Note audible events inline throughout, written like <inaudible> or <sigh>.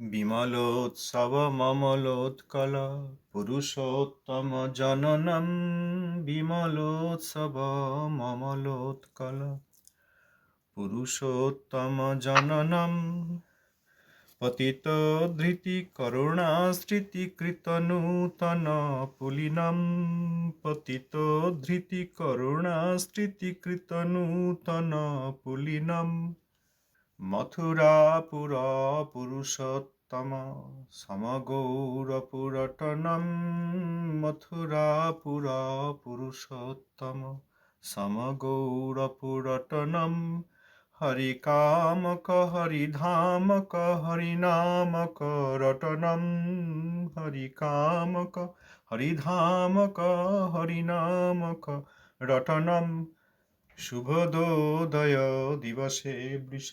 বিমলোৎসব মমলোৎকল পুরুষোত্তম জননম বিমলোৎসব মমলোৎকল পুরুষোত্তম জননম পতিত ধৃতি করুণাস্মৃতি কৃত নূতন পুলিনম পতিত ধৃতি করুণাস্মৃতি কৃত নূতন পুলিনম, মথুরাপুর পুরুষোত্তম সমগৌরপুরটনম মথুরাপুর পুরুষোত্তম সমগৌরপুরটনম হরিকামক হরিধামক হরিনামক রটনম হরিকামক হরিধামক হরিনামক রটনম শুভদোদয় দিবসে বৃষ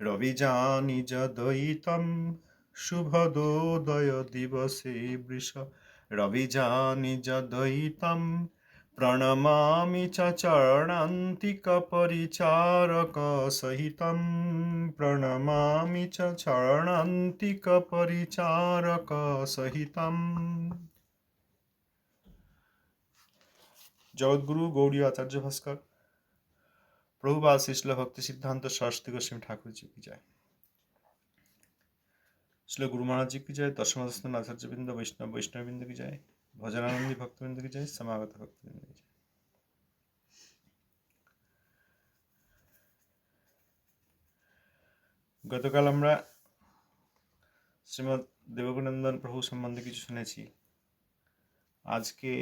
রবিজানিজ দয়িতম শুভদোদয় দিবসে বৃষ। রবিজানিজ দয়িতম প্রণমামি চ চরণান্তিক পরিচারক সহিতম, প্রণমামি চ চরণান্তিক পরিচারক সহিতম। জগৎগুরু গৌরী আচার্য ভাস্কর প্রভুপাল শিশল ভক্তি সিদ্ধান্ত সরস্বতী গোস্বামী ঠাকুর জি শিল গুরু মহারাজ কি যায় দশমস্থান আচার্যবৃন্দ, বৈষ্ণব বৈষ্ণববৃন্দ কি যায় ভজনানন্দী ভক্তবৃন্দ কি যায় সমাগত ভক্তবৃন্দ কি যায় গতকাল আমরা শ্রীমৎ দেবগুনন্দন প্রভু সম্বন্ধে কিছু শুনেছি। আজকে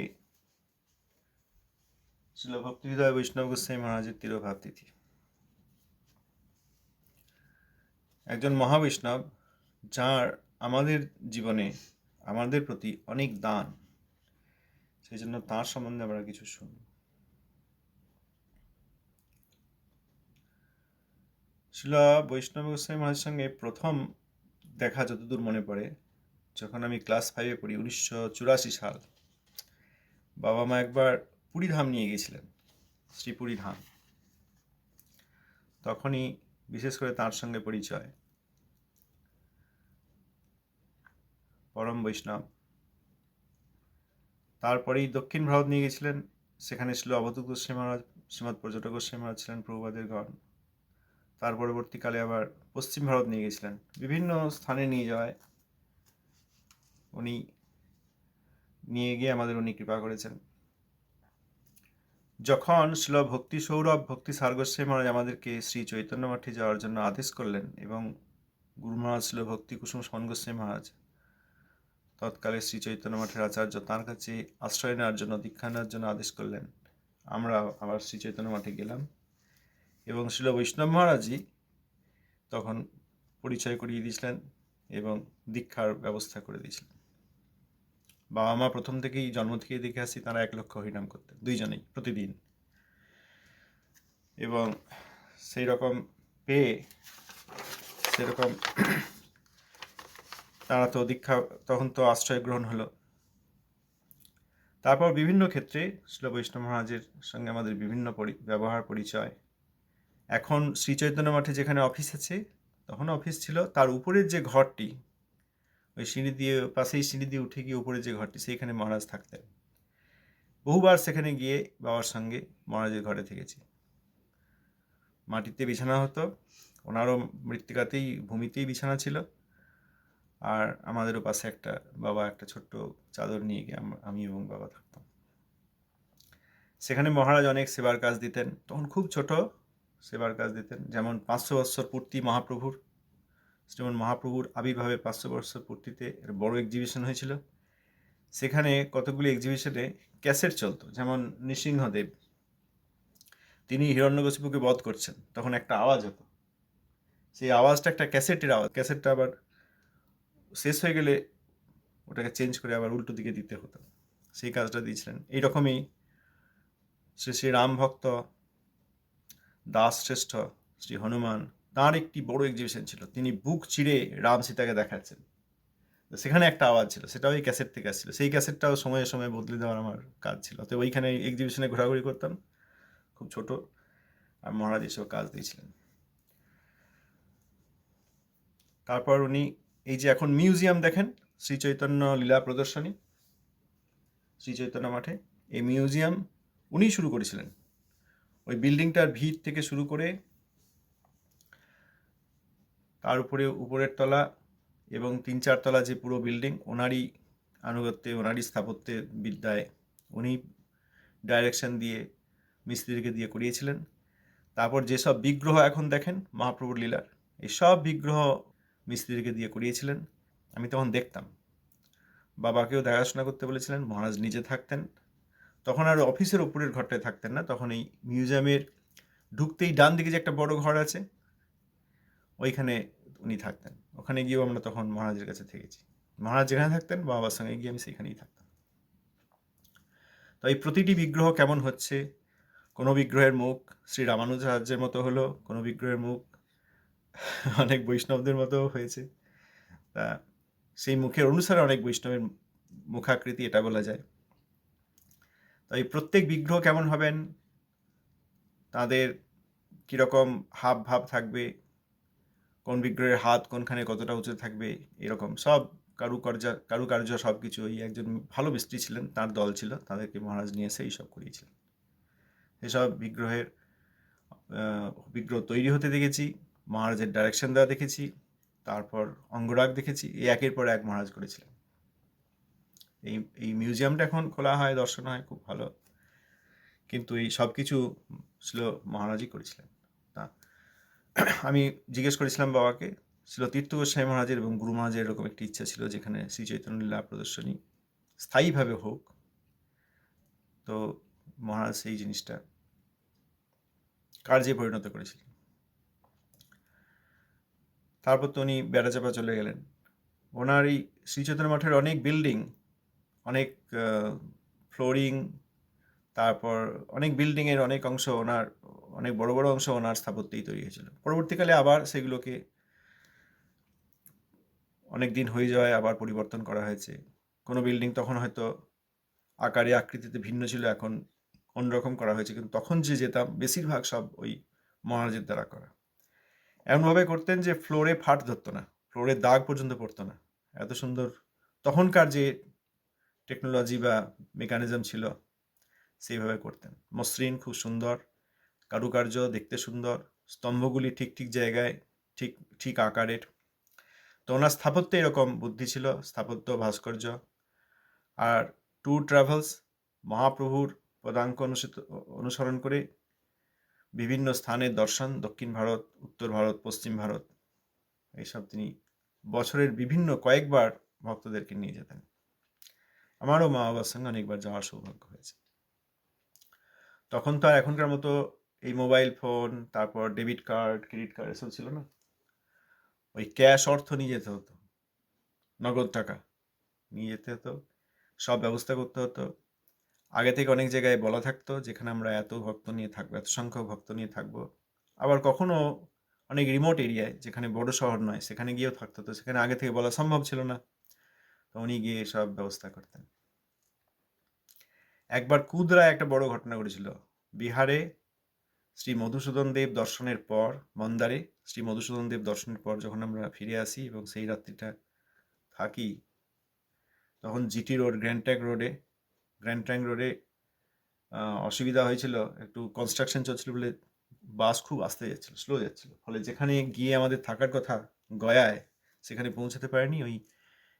শিল ভক্তি হৃদয় বৈষ্ণব গোস্বামী মহারাজের তিরোভাব তিথি। একজন মহাবৈষ্ণব যার আমাদের জীবনে আমাদের প্রতি অনেক দান, সেই জন্য তাঁর সম্বন্ধে আমরা কিছু শুনব শিলা বৈষ্ণব গোস্বামী মহারাজের সঙ্গে প্রথম দেখা যতদূর মনে পড়ে, যখন আমি ক্লাস ফাইভে পড়ি, উনিশশো চুরাশি সাল, বাবা মা একবার পুরী ধাম নিয়ে গেছিলেন শ্রীপুরী ধাম। তখনই বিশেষ করে তার সঙ্গে পরিচয়। পরম বৈষ্ণব। তারপরেই দক্ষিণ ভারত নিয়ে গেছিলেন। সেখানে ছিল অবধূত গোস্বামী মহারাজ শ্রীমৎ পর্যটক গোস্বামী মহারাজ ছিলেন প্রভুবাদের গণ তার পরবর্তীকালে আবার পশ্চিম ভারত নিয়ে গেছিলেন। বিভিন্ন স্থানে নিয়ে যাওয়ায় উনি নিয়ে গিয়ে আমাদের উনি কৃপা করেছেন। যখন শিল ভক্তি সৌরভ ভক্তি সার্গস্বামী মহারাজ আমাদেরকে শ্রী চৈতন্য মঠে যাওয়ার জন্য আদেশ করলেন এবং গুরু মহারাজ ছিল ভক্তি কুসুম সন গোস্বামী মহারাজ তৎকালে শ্রী চৈতন্য মঠের আচার্য তার কাছে আশ্রয় নেওয়ার জন্য, দীক্ষা নেওয়ার জন্য আদেশ করলেন। আমরা আবার শ্রী চৈতন্য মঠে গেলাম এবং শিল বৈষ্ণব মহারাজই তখন পরিচয় করিয়ে দিয়েছিলেন এবং দীক্ষার ব্যবস্থা করে দিয়েছিলেন। বাবা মা প্রথম থেকেই জন্ম থেকেই দেখে আসছি তারা এক লক্ষ হরিনাম করতেন, দুইজনেই প্রতিদিন। এবং সেই রকম পেয়ে সেরকম তারা তো দীক্ষা, তখন তো আশ্রয় গ্রহণ হলো। তারপর বিভিন্ন ক্ষেত্রে শিল বৈষ্ণব মহারাজের সঙ্গে আমাদের বিভিন্ন পরি- ব্যবহার, পরিচয়। এখন শ্রী চৈতন্য মঠে যেখানে অফিস আছে, তখন অফিস ছিল, তার উপরের যে ঘরটি, ওই সিঁড়ি দিয়ে, পাশেই সিঁড়ি দিয়ে উঠে গিয়ে উপরে যে ঘরটি, সেইখানে মহারাজ থাকতেন। বহুবার সেখানে গিয়ে বাবার সঙ্গে মহারাজের ঘরে থেকেছি। মাটিতে বিছানা হতো, ওনারও মৃত্তিকাতেই, ভূমিতেই বিছানা ছিল। আর আমাদেরও পাশে একটা বাবা, একটা ছোট্ট চাদর নিয়ে গিয়ে আমি এবং বাবা থাকতাম। সেখানে মহারাজ অনেক সেবার কাজ দিতেন। তখন খুব ছোট সেবার কাজ দিতেন। যেমন পাঁচশো বৎসর পূর্তি মহাপ্রভুর, যেমন মহাপ্রভুর আবির্ভাবে পাঁচশো বৎসর পূর্তিতে বড় এক্সিবিশন হয়েছিল। সেখানে কতগুলি এক্সিবিশনে ক্যাসেট চলতো, যেমন নৃসিংহদেব। তিনি হিরণ্যকশিপুকে বধ করছেন, তখন একটা আওয়াজ হতো। সেই আওয়াজটা একটা ক্যাসেটের আওয়াজ। ক্যাসেটটা আবার শেষ হয়ে গেলে ওটাকে চেঞ্জ করে আবার উল্টো দিকে দিতে হতো। সেই কাজটা দিয়েছিলেন। এইরকমই শ্রী শ্রী রাম ভক্ত, দাস শ্রেষ্ঠ শ্রী হনুমান, তার একটি বড় এক্সিবিশন ছিল। তিনি বুক চিড়ে রাম সীতাকে দেখাচ্ছেন। সেখানে একটা আওয়াজ ছিল, সেটাও এই ক্যাসেট থেকে আসছিল। সেই ক্যাসেটটাও সময়ে সময়ে বদলে দেওয়ার আমার কাজ ছিল। তো ওইখানে এক্সিবিশনে ঘোরাঘুরি করতাম, খুব ছোট, আর মহারাজ এসব কাজ দিয়েছিলেন। তারপর উনি এই যে এখন মিউজিয়াম দেখেন শ্রী চৈতন্য লীলা প্রদর্শনী। শ্রী চৈতন্য মাঠে এই মিউজিয়াম উনিই শুরু করেছিলেন। ওই বিল্ডিংটার ভিত থেকে শুরু করে তার উপরে উপরের তলা এবং তিন চার তলা যে পুরো বিল্ডিং, ওনারই আনুগত্যে, ওনারই স্থাপত্যের বিদ্যায় উনি ডাইরেকশন দিয়ে মিস্ত্রিকে দিয়ে করিয়েছিলেন। তারপর যেসব বিগ্রহ এখন দেখেন, মহাপ্রভুর লীলার, এই সব বিগ্রহ মিস্ত্রিকে দিয়ে করিয়েছিলেন। আমি তখন দেখতাম। বাবাকেও দেখাশোনা করতে বলেছিলেন, মহারাজ নিজে থাকতেন। তখন আর অফিসের উপরের ঘরটায় থাকতেন না, তখন এই মিউজিয়ামের ঢুকতেই ডান দিকে যে একটা বড় ঘর আছে, ওইখানে উনি থাকতেন। ওখানে গিয়েও আমরা তখন মহারাজের কাছে থেকেছি। মহারাজ যেখানে থাকতেন, বাবার সঙ্গে গিয়ে আমি সেখানেই থাকতাম। তো এই প্রতিটি বিগ্রহ কেমন হচ্ছে? কোনো বিগ্রহের মুখ শ্রী রামানুজাচার্যের মতো হলো, কোনো বিগ্রহের মুখ অনেক বৈষ্ণবদের মতো হয়েছে। তা সেই মুখের অনুসারে অনেক বৈষ্ণবের মুখাকৃতি এটা বলা যায়। তাই প্রত্যেক বিগ্রহ কেমন হবেন? তাদের কীরকম হাব ভাব থাকবে? কোন বিগ্রহের হাত কোনখানে কতটা উঁচু থাকবে? এরকম সব কারুকার্য কারুকার্য সব কিছু ওই একজন ভালো মিস্ত্রি ছিলেন, তার দল ছিল, তাদেরকে মহারাজ নিয়ে এসে এইসব করিয়েছিলেন। এসব বিগ্রহের বিগ্রহ তৈরি হতে দেখেছি। মহারাজের ডাইরেকশন দেওয়া দেখেছি, তারপর অঙ্গরাগ দেখেছি, এই একের পর এক মহারাজ করেছিলেন। এই এই মিউজিয়ামটা এখন খোলা হয়, দর্শন হয়, খুব ভালো। কিন্তু এই সব কিছু ছিল মহারাজই করেছিলেন। তা, আমি জিজ্ঞেস করেছিলাম বাবাকে, ছিল তীর্থ গোস্বামী মহারাজের এবং গুরু মহারাজের এরকম একটি ইচ্ছা ছিল, যেখানে শ্রী চৈতন্য লীলা প্রদর্শনী স্থায়ীভাবে হোক। তো মহারাজ সেই জিনিসটা কার্যে পরিণত করেছিলেন। তারপর তো উনি বেড়াচাপা চলে গেলেন। ওনার এই শ্রী চৈতন্য মঠের অনেক বিল্ডিং অনেক ফ্লোরিং তারপর অনেক বিল্ডিংয়ের অনেক অংশ ওনার, অনেক বড় বড় অংশ ওনার স্থাপত্যেই তৈরি হয়েছিল। পরবর্তীকালে আবার সেগুলোকে অনেক দিন হয়ে যাওয়ায় আবার পরিবর্তন করা হয়েছে। কোনো বিল্ডিং তখন হয়তো আকারে, আকৃতিতে ভিন্ন ছিল, এখন অন্যরকম করা হয়েছে। কিন্তু তখন যে যেতাম, বেশিরভাগ সব ওই মহারাজের দ্বারা করা। এমনভাবে করতেন যে ফ্লোরে ফাট ধরতো না ফ্লোরে দাগ পর্যন্ত পড়তো না। এত সুন্দর তখনকার যে টেকনোলজি বা মেকানিজম ছিল, সেইভাবে করতেন। মসৃণ, খুব সুন্দর, কারুকার্য দেখতে সুন্দর, স্তম্ভগুলি ঠিক ঠিক জায়গায়, ঠিক ঠিক আকারের তো ওনার স্থাপত্যে এরকম বুদ্ধি ছিল, স্থাপত্য, ভাস্কর্য। আর ট্যুর ট্রাভেলস, মহাপ্রভুর পদাঙ্ক অনুসরণ করে বিভিন্ন স্থানের দর্শন, দক্ষিণ ভারত, উত্তর ভারত, পশ্চিম ভারত। এইসব তিনি বছরের বিভিন্ন কয়েকবার ভক্তদেরকে নিয়ে যেতেন। আমারও মা বাবার সঙ্গে অনেকবার যাওয়ার সৌভাগ্য হয়েছে। তখন তো আর এখনকার মতো এই মোবাইল ফোন, তারপর ডেবিট কার্ড, ক্রেডিট কার্ড এসব ছিল না। ওই ক্যাশ অর্থ নিয়ে যেতে হতো। নগদ টাকা নিয়ে যেতে হতো। সব ব্যবস্থা করতে হতো। আগে থেকে অনেক জায়গায় বলা থাকতো যেখানে আমরা এত ভক্ত নিয়ে থাকব, এত সংখ্যক ভক্ত নিয়ে থাকব। আবার কখনো অনেক রিমোট এরিয়ায় যেখানে বড় শহর নয়, সেখানে গিয়েও থাকতো। তো সেখানে আগে থেকে বলা সম্ভব ছিল না। তো উনি গিয়ে সব ব্যবস্থা করতেন। একবার কুদরায় একটা বড় ঘটনা ঘটেছিল। বিহারে শ্রী মধুসূদন দেব দর্শনের পর, মন্দারে শ্রী মধুসূদন দেব দর্শনের পর যখন আমরা ফিরে আসি এবং সেই রাত্রিটা থাকি, তখন জিটি রোড, গ্র্যান্ড রোডে গ্র্যান্ড ট্যাঙ্ক রোডে অসুবিধা হয়েছিল, একটু কনস্ট্রাকশন চলছিল বলে বাস খুব আস্তে যাচ্ছিল স্লো যাচ্ছিল। ফলে যেখানে গিয়ে আমাদের থাকার কথা গয়ায়, সেখানে পৌঁছাতে পারিনি। ওই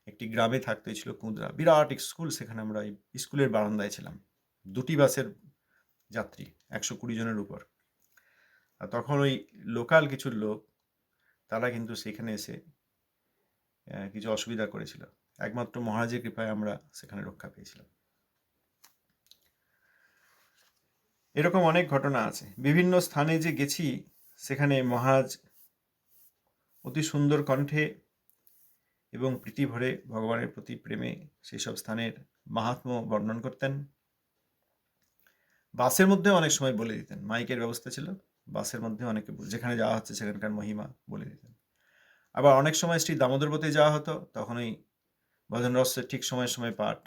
একটি গ্রামে থাকতে ছিল কুঁদরা। বিরাট স্কুল সেখানে আমরা এই স্কুলের বারান্দায় ছিলাম। দুটি বাসের যাত্রী, একশো কুড়ি জনের উপর। আর তখন ওই লোকাল কিছু লোক, তারা কিন্তু সেখানে এসে কিছু অসুবিধা করেছিল। একমাত্র মহারাজের কৃপায় আমরা সেখানে রক্ষা পেয়েছিলাম। এরকম অনেক ঘটনা আছে। বিভিন্ন স্থানে যে গেছি, সেখানে মহারাজ অতি সুন্দর কণ্ঠে এবং প্রীতি ভরে ভগবানের প্রতি প্রেমে সেই সব স্থানের মাহাত্ম্য বর্ণন করতেন। বাসের মধ্যে অনেক সময় বলে দিতেন, মাইকের ব্যবস্থা ছিল, বাসের মধ্যে অনেকে যেখানে যাওয়া হচ্ছে সেখানকার মহিমা বলে দিতেন। আবার অনেক সময় শ্রী দামোদরপতি যাওয়া হতো তখন ওই ভজন রসের ঠিক সময় সময় পাঠ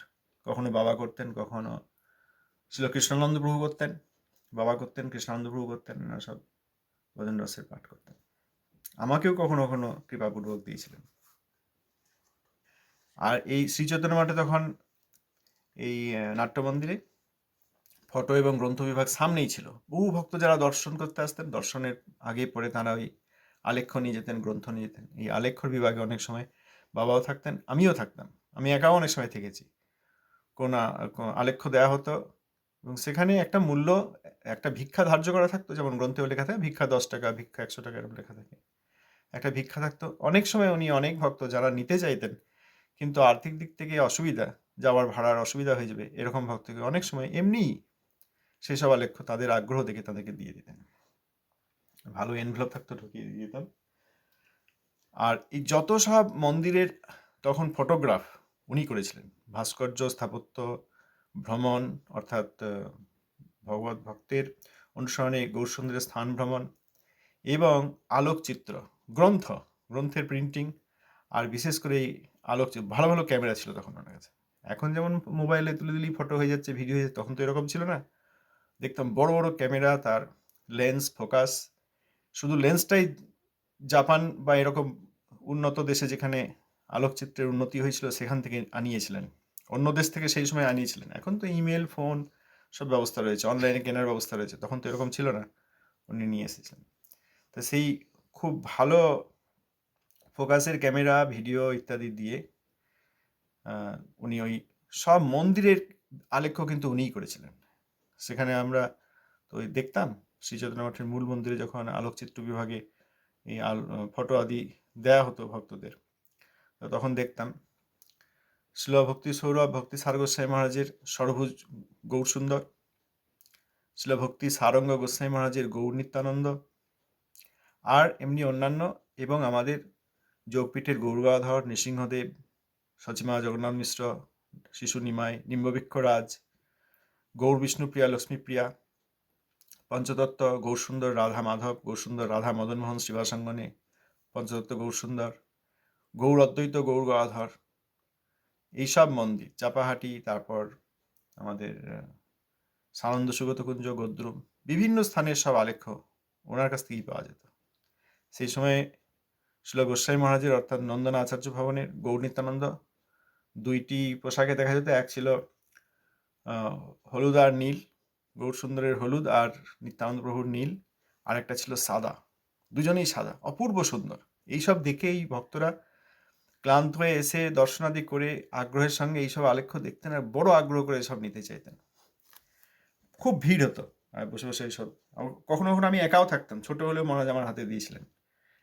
কখনো বাবা করতেন, কখনো ছিল কৃষ্ণানন্দ প্রভু করতেন। বাবা করতেন কৃষ্ণানন্দ প্রভু করতেন এনারা সব ভজন রসের পাঠ করতেন। আমাকেও কখনো কখনো কৃপাপূর্বক দিয়েছিলেন। আর এই শ্রীচৈতন্য মাঠে তখন এই নাট্য মন্দিরে ফটো এবং গ্রন্থ বিভাগ সামনেই ছিল। বহু ভক্ত যারা দর্শন করতে আসতেন, দর্শনের আগে পরে তারা ওই আলেখ্য নিয়ে যেতেন, গ্রন্থ নিয়ে যেতেন। এই আলেখ্যর বিভাগে অনেক সময় বাবাও থাকতেন, আমিও থাকতাম। আমি একাও অনেক সময় থেকেছি। কোন আলেখ্য দেওয়া হতো এবং সেখানে একটা মূল্য, একটা ভিক্ষা ধার্য করা থাকতো, যেমন গ্রন্থেও লেখা থাকে, ভিক্ষা দশ টাকা, ভিক্ষা একশো টাকা এরকম লেখা থাকে। একটা ভিক্ষা থাকতো। অনেক সময় উনি অনেক ভক্ত, যারা নিতে চাইতেন, কিন্তু আর্থিক দিক থেকে অসুবিধা, যাওয়ার ভাড়ার অসুবিধা হয়ে যাবে, এরকম ভক্তকে অনেক সময় এমনিই সেসব আলেখ্য তাদের আগ্রহ দেখে তাদেরকে দিয়ে দিতেন। ভালো এনভেলপ থাকতো, ঢুকিয়ে দিয়ে দিতাম। আর এই যত সব মন্দিরের তখন ফটোগ্রাফ উনি করেছিলেন। ভাস্কর্য, স্থাপত্য ভ্রমণ অর্থাৎ ভগবত ভক্তের অনুসরণে গৌরসুন্দরের স্থান ভ্রমণ এবং আলোকচিত্র, গ্রন্থ, গ্রন্থের প্রিন্টিং আর বিশেষ করে এই আলোক ভালো ভালো ক্যামেরা ছিল তখন ওনার কাছে। এখন যেমন মোবাইলে তুলে দিলেই ফটো হয়ে যাচ্ছে ভিডিও হয়ে যাচ্ছে, তখন তো এরকম ছিল না। দেখতাম বড় বড় ক্যামেরা তার লেন্স ফোকাস শুধু লেন্সটাই জাপান বা এরকম উন্নত দেশে যেখানে আলোকচিত্রের উন্নতি হয়েছিল, সেখান থেকে আনিয়েছিলেন। অন্য দেশ থেকে সেই সময় আনিয়েছিলেন। এখন তো ইমেল, ফোন সব ব্যবস্থা রয়েছে, অনলাইনে কেনার ব্যবস্থা রয়েছে, তখন তো এরকম ছিল না, উনি নিয়ে এসেছিলেন। তো সেই খুব ভালো ফোকাসের ক্যামেরা, ভিডিও ইত্যাদি দিয়ে উনি ওই সব মন্দিরের আলেখ্য কিন্তু উনিই করেছিলেন। সেখানে আমরা তো ওই দেখতাম, শ্রী চৈতন্য মঠের মূল মন্দিরে যখন আলোকচিত্র বিভাগে এই আল, ফটো আদি দেয়া হতো ভক্তদের তখন দেখতাম। শিল ভক্তি সৌরভ, ভক্তি সার গোস্বাই মহারাজের সরভুজ গৌর সুন্দর শিল সারঙ্গ গোস্বাই মহারাজের গৌর নিত্যানন্দ, আর এমনি অন্যান্য এবং আমাদের যোগপীঠের গৌরগাধর নৃসিংহদেব, সচিমা জগন্নাথ মিশ্র, শিশু নিমাই, নিম্ববৃক্ষ রাজ, গৌর বিষ্ণুপ্রিয়া লক্ষ্মীপ্রিয়া পঞ্চদত্ত গৌরসুন্দর রাধা মাধব গৌরসুন্দর রাধা মদনমোহন, শ্রীবাসাঙ্গনে পঞ্চদত্ত গৌরসুন্দর গৌর অদ্বৈত, গৌর এইসব মন্দির, চাপাহাটি, তারপর আমাদের সানন্দ সুগত কুঞ্জ গদ্রুম, বিভিন্ন স্থানের সব আলেখ্য ওনার কাছ থেকেই পাওয়া যেত। সেই সময় শিল গোস্বাই মহারাজের অর্থাৎ নন্দন আচার্য ভবনের গৌর নিত্যানন্দ দুইটি পোশাকে দেখা যেত, এক ছিল হলুদ আর নীল, গৌর সুন্দরের হলুদ আর নিত্যানন্দ প্রভুর নীল আর একটা ছিল সাদা, দুজনেই সাদা, অপূর্ব সুন্দর। এইসব দেখেই ভক্তরা ক্লান্ত হয়ে এসে দর্শনাদি করে আগ্রহের সঙ্গে এইসব আলেখ্য দেখতেন আর বড় আগ্রহ করে এসব নিতে চাইতেন। খুব ভিড় হতো আর বসে বসে এইসব। কখনো কখনো আমি একাও থাকতাম, ছোট হলেও মহারাজ আমার হাতে দিয়েছিলেন।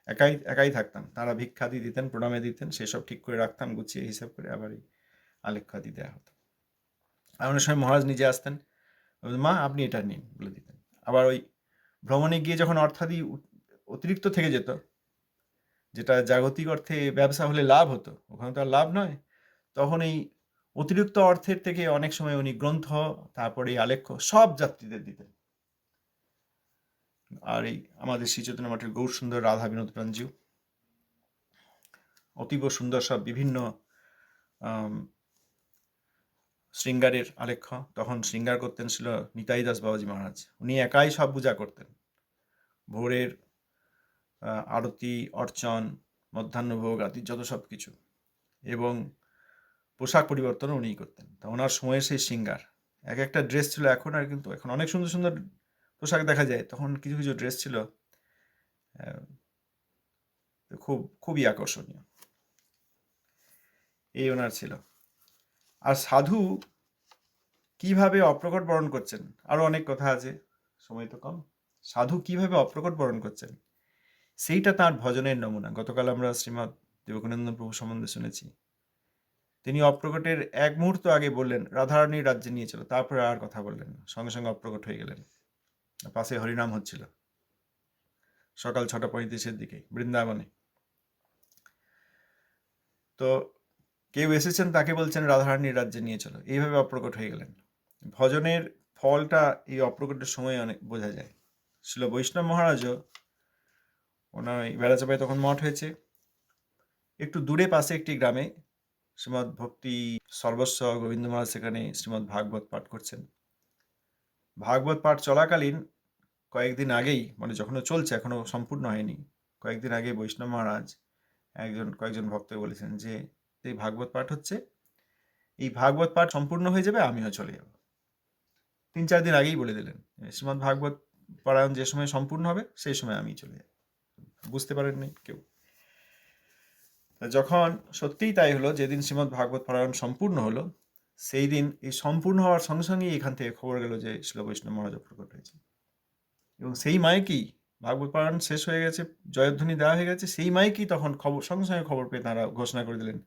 একাই একাই থাকতাম। তারা ভিক্ষাদি দিতেন, প্রণামে দিতেন, সেসব ঠিক করে রাখতাম, গুছিয়ে হিসাব করে আবার এই আলেখ্যাদি দেওয়া হতো। আর অনেক সময় মহারাজ নিজে আসতেন মা, আপনি এটা নিন বলে দিতেন। আবার ওই ভ্রমণে গিয়ে যখন অর্থাদি অতিরিক্ত থেকে যেত যেটা জাগতিক অর্থে ব্যবসা হলে লাভ হতো, ওখানে তো আর লাভ নয়। তখন এই অতিরিক্ত অর্থের থেকে অনেক সময় উনি গ্রন্থ, তারপরে এই আলেখ্য সব যাত্রীদের দিতেন। আর এই আমাদের শ্রীচৈতন্য মঠের গৌর সুন্দর রাধা বিনোদ প্রাঞ্জিউ অতীব সুন্দর সব বিভিন্ন শৃঙ্গারের আলেখ্য। তখন শৃঙ্গার করতেন ছিল নিতাই দাস বাবাজি মহারাজ। উনি একাই সব পূজা করতেন। ভোরের আরতি, অর্চন, মধ্যাহ্নভোগ আদি যত সব কিছু। এবং পোশাক পরিবর্তন উনিই করতেন। তা ওনার সময়ের সেই সিঙ্গার এক একটা ড্রেস ছিল এখন আর কিন্তু, এখন অনেক সুন্দর সুন্দর পোশাক দেখা যায়। তখন কিছু কিছু ড্রেস ছিল খুব, খুবই আকর্ষণীয়। এই ওনার ছিল। আর সাধু কীভাবে অপ্রকট বরণ করছেন? আরও অনেক কথা আছে, সময় তো কম। সাধু কীভাবে অপ্রকট বরণ করছেন? সেইটা তার ভজনের নমুনা। গতকাল আমরা শ্রীমৎ দেবকানন্দ প্রভু সম্বন্ধে শুনেছি। তিনি অপ্রকটের এক মুহূর্ত আগে বললেন, রাধারানীর রাজ্যে নিয়ে চলো। তারপরে আর কথা বললেন সঙ্গে সঙ্গে অপ্রকট হয়ে গেলেন। পাশে হরিনাম হচ্ছিল। সকাল ছটা পঁয়ত্রিশের দিকে, বৃন্দাবনে। তো কেউ এসেছেন, তাকে বলছেন, রাধারানীর রাজ্যে নিয়ে চলো। এইভাবে অপ্রকট হয়ে গেলেন। ভজনের ফলটা এই অপ্রকটের সময় অনেক বোঝা যায়। ছিল বৈষ্ণব মহারাজও ওনার ওই বেড়াচাপায় তখন মঠ হয়েছে। একটু দূরে পাশে একটি গ্রামে শ্রীমৎ ভক্তি সর্বস্ব গোবিন্দ মহারাজ সেখানে শ্রীমৎ ভাগবত পাঠ করছেন। ভাগবত পাঠ চলাকালীন কয়েকদিন আগেই মানে যখনও চলছে, এখনও সম্পূর্ণ হয়নি। কয়েকদিন আগে বৈষ্ণব মহারাজ একজন, কয়েকজন ভক্ত বলেছেন যে, এই ভাগবত পাঠ হচ্ছে, এই ভাগবত পাঠ সম্পূর্ণ হয়ে যাবে, আমিও চলে যাব। তিন চার দিন আগেই বলে দিলেন শ্রীমৎ ভাগবত পারায়ণ যে সময় সম্পূর্ণ হবে, সেই সময় আমি চলে যাব। বুঝতে পারেননি কেউ। যখন সত্যিই তাই হলো, যেদিন শ্রীমৎ ভাগবত পারায়ণ সম্পূর্ণ হলো, সেই দিন এই সম্পূর্ণ হওয়ার সঙ্গে সঙ্গেই এখান থেকে খবর গেল যে শিল বৈষ্ণব মহারাজ প্রকট হয়েছে। এবং সেই মাইকেই ভাগবত পারায়ণ শেষ হয়ে গেছে, জয়ধ্বনি দেওয়া হয়ে গেছে, সেই মাইকেই তখন খবর, সঙ্গে সঙ্গে খবর পেয়ে তারা ঘোষণা করে দিলেন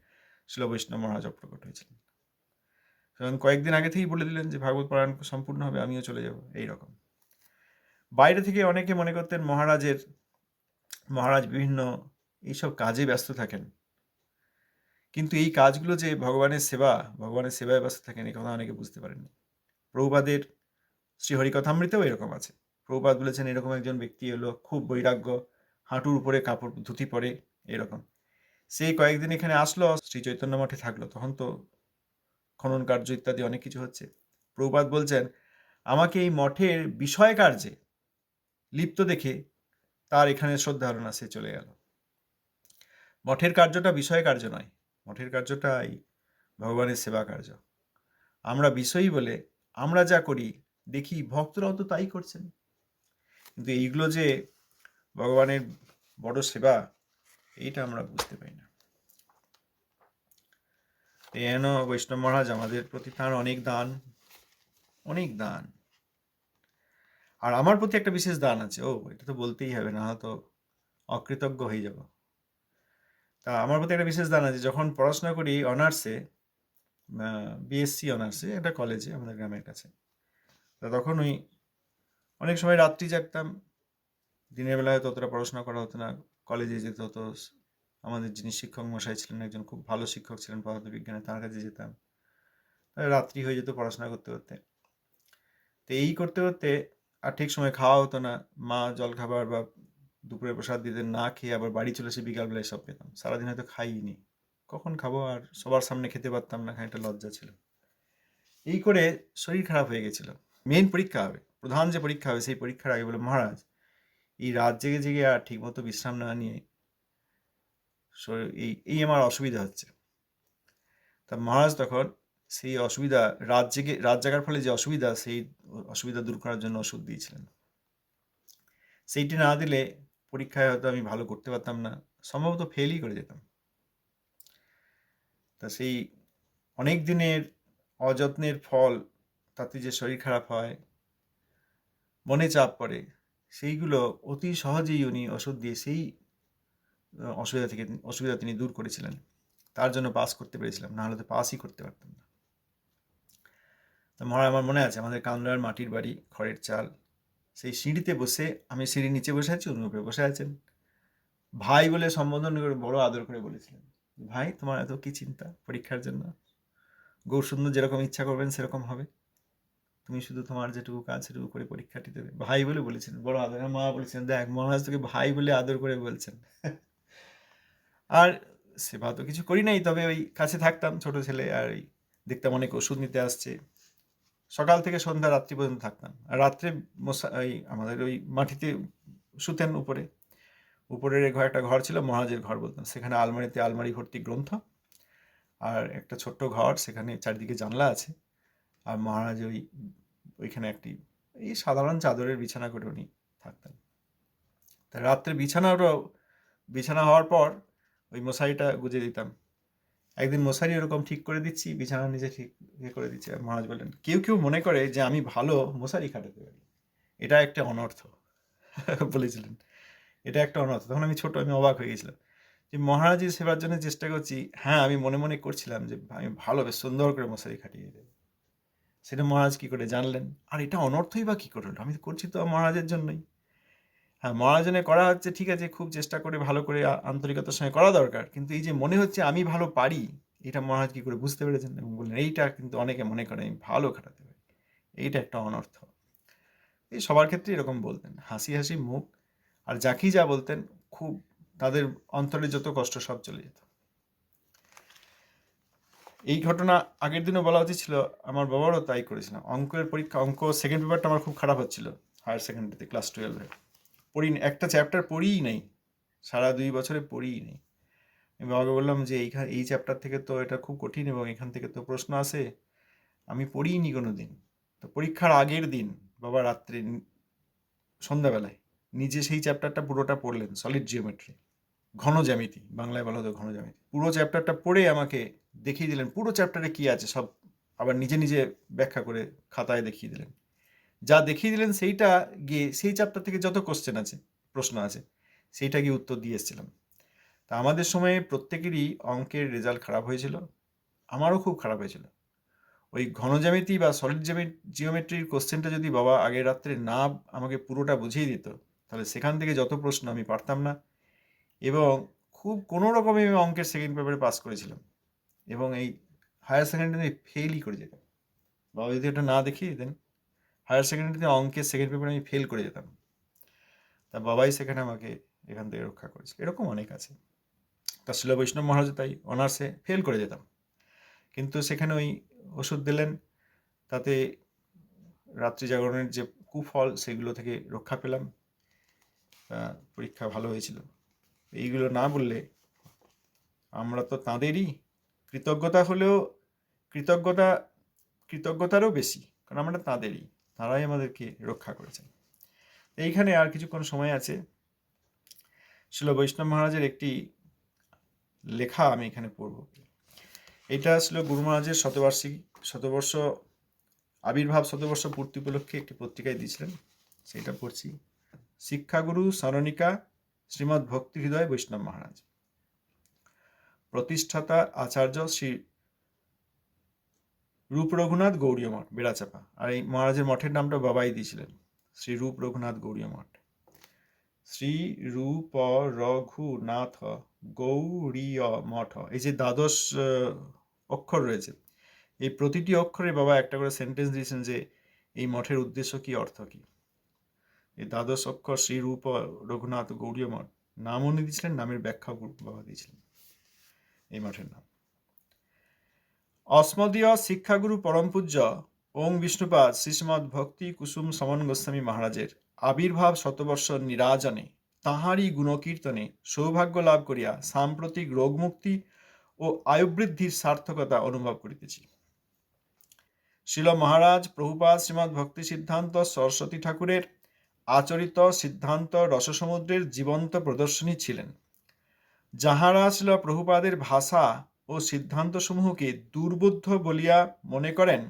শিল বৈষ্ণব মহারাজ প্রকট হয়েছিলেন। কারণ কয়েকদিন আগে থেকেই বলে দিলেন যে ভাগবত পারায়ণ সম্পূর্ণ হবে, আমিও চলে যাব এই রকম বাইরে থেকে অনেকে মনে করতেন মহারাজের মহারাজ বিভিন্ন এইসব কাজে ব্যস্ত থাকেন। কিন্তু এই কাজগুলো যে ভগবানের সেবা, ভগবানের সেবায় ব্যস্ত থাকেন, এই কথা অনেকে বুঝতে পারেননি। প্রভুপাদের শ্রীহরিকথামৃতেও এরকম আছে। প্রভুপাদ বলেছেন, এরকম একজন ব্যক্তি হলো, খুব বৈরাগ্য, হাঁটুর উপরে কাপড়, ধুতি পরে, এরকম। সেই কয়েকদিন এখানে আসলো শ্রী চৈতন্য মঠে থাকল, তখন তো খনন কার্য ইত্যাদি অনেক কিছু হচ্ছে। প্রভুপাদ বলছেন, আমাকে এই মঠের বিষয় কার্যে লিপ্ত দেখে তার এখানে শ্রদ্ধারণা সে চলে গেল। মঠের কার্যটা বিষয় কার্য নয়, মঠের কার্যটাই ভগবানের সেবা কার্য। আমরা বিষয়ী বলে আমরা যা করি, দেখি ভক্তরাও তো তাই করছেন। কিন্তু এইগুলো যে ভগবানের বড় সেবা, এইটা আমরা বুঝতে পারি না। এন বৈষ্ণব মহারাজ আমাদের প্রতি তাঁর অনেক দান অনেক দান। আর আমার প্রতি একটা বিশেষ দান আছে। ও, এটা তো বলতেই হবে, না তো অকৃতজ্ঞ হয়ে যাব। তা আমার প্রতি একটা বিশেষ দান আছে, যখন পড়াশোনা করি অনার্সে বিএসসি অনার্সে, একটা কলেজে, আমাদের গ্রামের কাছে। তা তখন ওই অনেক সময় রাত্রি জাগতাম, দিনের বেলা হয়তো অতটা পড়াশোনা করা হতো না, কলেজে যেতে হতো, আমাদের যিনি শিক্ষক মশাই ছিলেন, একজন খুব ভালো শিক্ষক ছিলেন পদার্থবিজ্ঞানে তার কাছে যেতাম। রাত্রি হয়ে যেত পড়াশোনা করতে করতে। তো এই করতে করতে আর ঠিক সময় খাওয়া হতো না। মা জল খাবার বা দুপুরে প্রসাদ দিতে না খেয়ে আবার বাড়ি চলে এসে বিকালবেলায় সব পেতাম সারাদিন হয়তো খাইনি। কখন খাব আর সবার সামনে খেতে পারতাম না, খানিকটা লজ্জা ছিল। এই করে শরীর খারাপ হয়ে গেছিল। মেন পরীক্ষা হবে। প্রধান যে পরীক্ষা হবে, সেই পরীক্ষার আগে বলে মহারাজ, এই রাত জেগে জেগে আর ঠিকমতো বিশ্রাম না নিয়ে এই এই আমার অসুবিধা হচ্ছে। তা মহারাজ তখন সেই অসুবিধা রাত জেগে, রাত জাগার ফলে যে অসুবিধা, সেই অসুবিধা দূর করার জন্য ওষুধ দিয়েছিলেন। সেইটি না দিলে পরীক্ষায় হয়তো আমি ভালো করতে পারতাম না, সম্ভবত ফেলই করে যেতাম। তা সেই অনেক দিনের অযত্নের ফল, তাতে যে শরীর খারাপ হয়, মনে চাপ পড়ে, সেইগুলো অতি সহজেই উনি ওষুধ দিয়ে সেই, অসুবিধা থেকে, অসুবিধা তিনি দূর করেছিলেন। তার জন্য পাস করতে পেরেছিলাম, নাহলে তো পাসই করতে পারতাম না। মরা আমার মনে আছে, আমাদের কামরার মাটির বাড়ি, খড়ের চাল। সেই সিঁড়িতে বসে আমি সিঁড়ির নিচে বসে আছি, উনি উপরে বসে আছেন। ভাই বলে সম্বোধন করে, বড় আদর করে বলেছিলেন, ভাই, তোমার এত কি চিন্তা পরীক্ষার জন্য? গৌর সুন্দর যেরকম ইচ্ছা করবেন, সেরকম হবে। তুমি শুধু তোমার যেটুকু কাজ, সেটুকু করে পরীক্ষাটি দেবে। ভাই বলে বলেছেন বড় আদর মা বলেছেন দেখ, মহারাজ তোকে ভাই বলে আদর করে বলছেন। আর সেবা তো কিছু করি নাই, তবে ওই কাছে থাকতাম, ছোট ছেলে, আর দেখতাম অনেক ওষুধ নিতে আসছে। সকাল থেকে সন্ধ্যা, রাত্রি পর্যন্ত থাকতাম। রাত্রে ওই আমাদের ওই মাটিতে শুতেন উপরে। উপরের ঘর, একটা ঘর ছিল, মহারাজের ঘর বলতাম। সেখানে আলমারিতে আলমারি ভর্তি গ্রন্থ আর একটা ছোট্ট ঘর, সেখানে চারিদিকে জানলা আছে। আর মহারাজ ওই, ওইখানে একটি, এই সাধারণ চাদরের বিছানা করে উনি থাকতেন। তা রাত্রে বিছানারও বিছানা হওয়ার পর ওই মশারিটা গুজে দিতাম। একদিন মশারি এরকম ঠিক করে দিচ্ছি, বিছানা নিজে ঠিক ইয়ে করে দিচ্ছি। মহারাজ বললেন, কেউ কেউ মনে করে যে আমি ভালো মশারি খাটাতে পারি। এটা একটা অনর্থ। <laughs> বলেছিলেন। এটা একটা অনর্থ। তখন আমি ছোট, আমি অবাক হয়ে গেছিলাম যে মহারাজের সেবার জন্য চেষ্টা করছি। হ্যাঁ আমি মনে মনে করছিলাম যে আমি ভালো, বেশ সুন্দর করে মশারি খাটিয়ে দেবো। সেটা মহারাজ কী করে জানলেন? আর এটা অনর্থই বা কী করে আমি তো করছি তো মহারাজের জন্যই। হ্যাঁ মহাজনে করা হচ্ছে, ঠিক আছে, খুব চেষ্টা করে ভালো করে আন্তরিকতার সঙ্গে করা দরকার। কিন্তু এই যে মনে হচ্ছে আমি ভালো পারি, এটা মহারাজ কী করে বুঝতে পেরেছেন? এবং বললেন, এইটা কিন্তু অনেকে মনে করে আমি ভালো খাটাতে পারি। এইটা একটা অনর্থ। এই সবার ক্ষেত্রে এরকম বলতেন, হাসি হাসি মুখ, আর যাকেই যা বলতেন, খুব তাদের অন্তরে যত কষ্ট সব চলে যেত। এই ঘটনা আগের দিনও বলা উচিত ছিল, আমার বাবারও তাই করেছিলাম। অঙ্কের পরীক্ষা, অঙ্ক সেকেন্ড পেপারটা আমার খুব খারাপ হচ্ছিল হায়ার সেকেন্ডারিতে ক্লাস টুয়েলভে পড়ি একটা চ্যাপ্টার পড়িই নাই, সারা দুই বছরে পড়িই নেই। আমি বাবাকে বললাম যে এইখান এই চ্যাপ্টার থেকে তো এটা খুব কঠিন এবং এখান থেকে তো প্রশ্ন আসে, আমি পড়িনি কোনো দিন তো পরীক্ষার আগের দিন, বাবা রাত্রে সন্ধ্যাবেলায় নিজে সেই চ্যাপ্টারটা পুরোটা পড়লেন সলিড জিওমেট্রি ঘন জ্যামিতি, বাংলায় বলা হতো ঘন জ্যামিতি। পুরো চ্যাপ্টারটা পড়ে আমাকে দেখিয়ে দিলেন, পুরো চ্যাপ্টারে কি আছে সব আবার নিজে নিজে ব্যাখ্যা করে খাতায় দেখিয়ে দিলেন। যা দেখিয়ে দিলেন সেইটা গিয়ে, সেই চ্যাপ্টার থেকে যত কোশ্চেন আছে, প্রশ্ন আছে, সেইটা গিয়ে উত্তর দিয়ে এসেছিলাম। তা আমাদের সময়ে প্রত্যেকেরই অঙ্কের রেজাল্ট খারাপ হয়েছিল, আমারও খুব খারাপ হয়েছিল। ওই ঘন জ্যামিতি বা সলিড জিওমেট্রির কোশ্চেনটা যদি বাবা আগের রাত্রে না আমাকে পুরোটা বুঝিয়ে দিত, তাহলে সেখান থেকে যত প্রশ্ন আমি পারতাম না। এবং খুব কোনো রকমে আমি অঙ্কের সেকেন্ড পেপারে পাস করেছিলাম। এবং এই হায়ার সেকেন্ডারি ফেলই করে যেতাম। বাবা যদি ওটা না দেখিয়ে দিতেন হায়ার সেকেন্ডারিতে অঙ্কের সেকেন্ড পেপারে আমি ফেল করে যেতাম। তা বাবাই সেখানে আমাকে এখান থেকে রক্ষা করেছিল। এরকম অনেক আছে। তা শিল বৈষ্ণব মহারাজ, তাই অনার্সে ফেল করে যেতাম। কিন্তু সেখানে ওই ওষুধ দিলেন। তাতে রাত্রি জাগরণের যে কুফল, সেগুলো থেকে রক্ষা পেলাম। পরীক্ষা ভালো হয়েছিল। এইগুলো না বললে আমরা তো তাঁদেরই কৃতজ্ঞতা হলেও কৃতজ্ঞতা, কৃতজ্ঞতারও বেশি, কারণ আমরা তাঁদেরই। তারাই আমাদেরকে রক্ষা করেছেন। এইখানে আর কিছুক্ষণ সময় আছে। শিল বৈষ্ণব মহারাজের একটি লেখা আমি এখানে পড়ব। এটা ছিল গুরু মহারাজের শতবার্ষিকী, শতবর্ষ, আবির্ভাব শতবর্ষ পূর্তি উপলক্ষে একটি পত্রিকায় দিয়েছিলেন। সেটা পড়ছি। শিক্ষাগুরু স্মরণিকা শ্রীমৎ ভক্তি হৃদয় বৈষ্ণব মহারাজ। প্রতিষ্ঠাতা আচার্য শ্রী রূপ রঘুনাথ গৌরীয় মঠ, বেড়াচাপা। আর এই মহারাজের মঠের নামটা বাবাই দিয়েছিলেন, শ্রী রূপ রঘুনাথ গৌরীয় মঠ। শ্রী রূপ রঘুনাথ গৌরীয় মঠ। এই যে দ্বাদশ অক্ষর রয়েছে, এই প্রতিটি অক্ষরে বাবা একটা করে সেন্টেন্স দিয়েছেন যে এই মঠের উদ্দেশ্য কি, অর্থ কি? এই দ্বাদশ অক্ষর শ্রী রূপ রঘুনাথ গৌরীয় মঠ, নাম উনি দিয়েছিলেন, নামের ব্যাখ্যা বাবা দিয়েছিলেন এই মঠের নাম। অস্মদীয় শিক্ষাগুরু পরম পূজ্য ওং বিষ্ণুপাদ শ্রীশ্রীমৎ ভক্তি কুসুম সমন গোস্বামী মহারাজের আবির্ভাব শতবর্ষ নিরাজনে তাহারই গুণকীর্তনে সৌভাগ্য লাভ করিয়া সাম্প্রতিক রোগমুক্তি ও আয়ুবৃদ্ধির সার্থকতা অনুভব করিতেছি। শিল মহারাজ, প্রভুপাদ শ্রীমৎ ভক্তি সিদ্ধান্ত, সরস্বতী ঠাকুরের আচরিত সিদ্ধান্ত রসসমুদ্রের জীবন্ত প্রদর্শনী ছিলেন। যাহারা ছিল প্রভুপাদের ভাষা ও সিদ্ধান্তসমূহকে দুর্বোধ্য বলিয়া মনে করেন?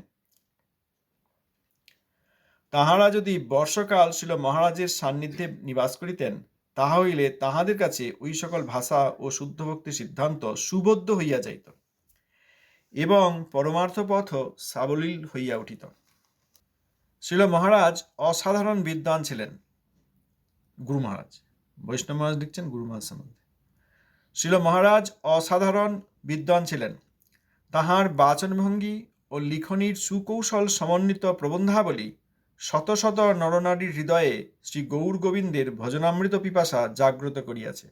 তাহারা যদি বর্ষকাল ছিল মহারাজের সান্নিধ্যে নিবাস করিতেন তাহা হইলে তাহাদের কাছে ওই সকল ভাষা ও শুদ্ধ ভক্তি সিদ্ধান্ত সুবদ্ধ হইয়া যাইত এবং পরমার্থ পথ সাবলীল হইয়া উঠিত। শিল মহারাজ অসাধারণ বিদ্বান ছিলেন। গুরু মহারাজ, বৈষ্ণব মহারাজ লিখছেন গুরু মহারাজ সম্বন্ধে। শিল মহারাজ অসাধারণ বিদ্বান ছিলেন। তাহার বাচনভঙ্গি ও লিখনির সুকৌশল সমন্বিত প্রবন্ধাবলী শত শত নরনারীর হৃদয়ে শ্রী গৌর গোবিন্দের ভজনামৃত পিপাসা জাগ্রত করিয়াছে।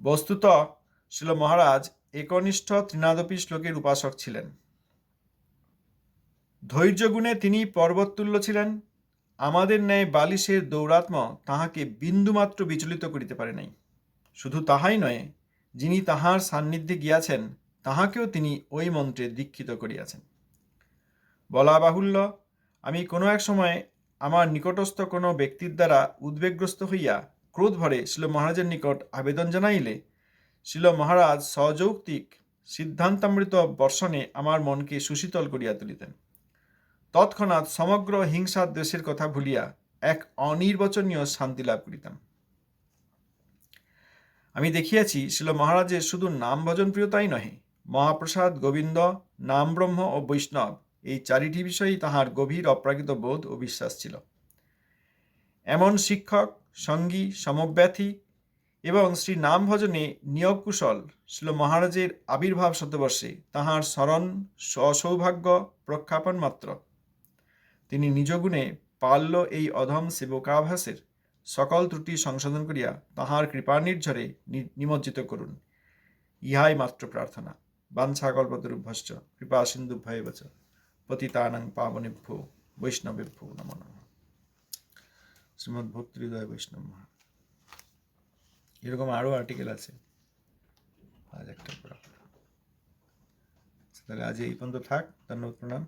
বস্তুত শিল মহারাজ একনিষ্ঠ ত্রিনাদপি শ্লোকের উপাসক ছিলেন। ধৈর্যগুণে তিনি পর্বততুল্য ছিলেন। আমাদের ন্যায় বালিশের দৌরাত্ম তাহাকে বিন্দুমাত্র বিচলিত করিতে পারে নাই। শুধু তাহাই নয় যিনি তাহার সান্নিধ্যে গিয়াছেন, তাহাকেও তিনি ওই মন্ত্রে দীক্ষিত করিয়াছেন। বলা বাহুল্য, আমি কোনো এক সময় আমার নিকটস্থ কোনো ব্যক্তির দ্বারা উদ্বেগগ্রস্ত হইয়া ক্রোধ ভরে শিল মহারাজের নিকট আবেদন জানাইলে, শিল মহারাজ সযৌক্তিক সিদ্ধান্তামৃত বর্ষণে আমার মনকে সুশীতল করিয়া তুলিতেন। তৎক্ষণাৎ সমগ্র হিংসা দেশের কথা ভুলিয়া এক অনির্বচনীয় শান্তি লাভ করিতাম। আমি দেখিয়াছি শিল মহারাজের শুধু নাম ভজন প্রিয়তাই নহে, মহাপ্রসাদ, গোবিন্দ নাম ব্রহ্ম ও বৈষ্ণব এই চারিটি বিষয়েই তাহার গভীর অপ্রাকৃত বোধ ও বিশ্বাস ছিল। এমন শিক্ষক, সঙ্গী, সমব্যথী এবং শ্রী নাম ভজনে নিয়োগ কুশল শিল মহারাজের আবির্ভাব শতবর্ষে তাহার স্মরণ সৌভাগ্য প্রখ্যাপন মাত্র তিনি নিজ গুণে পাল্য এই অধম সেবকাভাসের সকল ত্রুটি সংশোধন করিয়া তাহার কৃপার নির্ঝরে নিমজ্জিত করুন। ইহাই মাত্র প্রার্থনা। বাঞ্ছাকল্পতরুভ্যশ্চ কৃপা সিন্ধুভয়ে বচ। পতিতানাং পাবনেভ্য বৈষ্ণবেভ্য নম নম। শ্রীমদ্ ভক্তিহৃদয় বৈষ্ণব এরকম আরও আর্টিকেল আছে। আজ একটা আচ্ছা, তাহলে আজ এই পর্যন্ত থাক। ধন্যবাদ, প্রণাম।